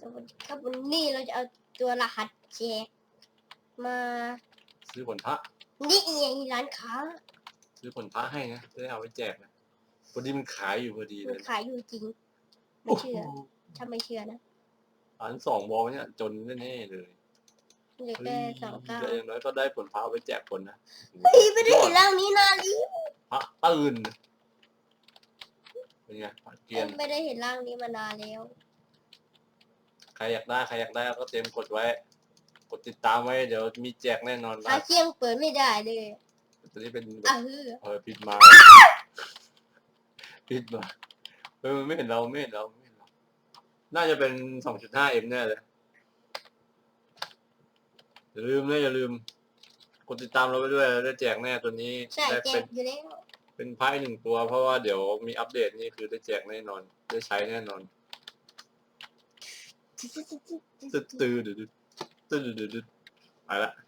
สวัสดีครับวันนี้เราจะเอาตัวรหัสแจกมาซื้อผลพระนี่ไงร้านค้าซื้อผลพระให้นะจะได้เอาไว้แจกนะพอดีมันขายอยู่พอดีเลมันยขายอยู่จริง ไม่โอ้โหเชื่อ ถ้าไม่เชื่อนะร้านสองบอลเนี่ยจนแน่ๆเลยเหลือแค่สองเก้าแต่อย่างน้อยก็ได้ผลพระเอาไว้แจกคนนะเฮ้ยไม่ได้เห็นร่างนี้นานแล้วพระตื่นเป็นไงพระเกรียนไม่ได้เห็นร่างนี้มานานแล้ว ใครอยากได้ใครอยากได้ก็เตรียมกดไว้ กดติดตามไว้เดี๋ยวมีแจกแน่นอนหานะเชียงเปิดไม่ได้เลยตอนนี้เป็นแบอะบเฮ้อเออปิดมาปิดมาเออมันไม่เห็นเราไม่เห็นเราไม่เห็นเราน่าจะเป็นสองจุดห้าเอ็มแน่เลยอย่าลืมนะอย่าลืม กดติดตามเราไปด้วยเราได้แจกแน่ตัวนี้ใช่ได้แจเป็กน อยู่แล้วเป็นไพ่หนึ่งตัวเพราะว่าเดี๋ยวมีอัปเดตนี่คือได้แจกแน่นอน ได้ใช้แน่นอน ตื้อตื้อดื้อดื้อตื้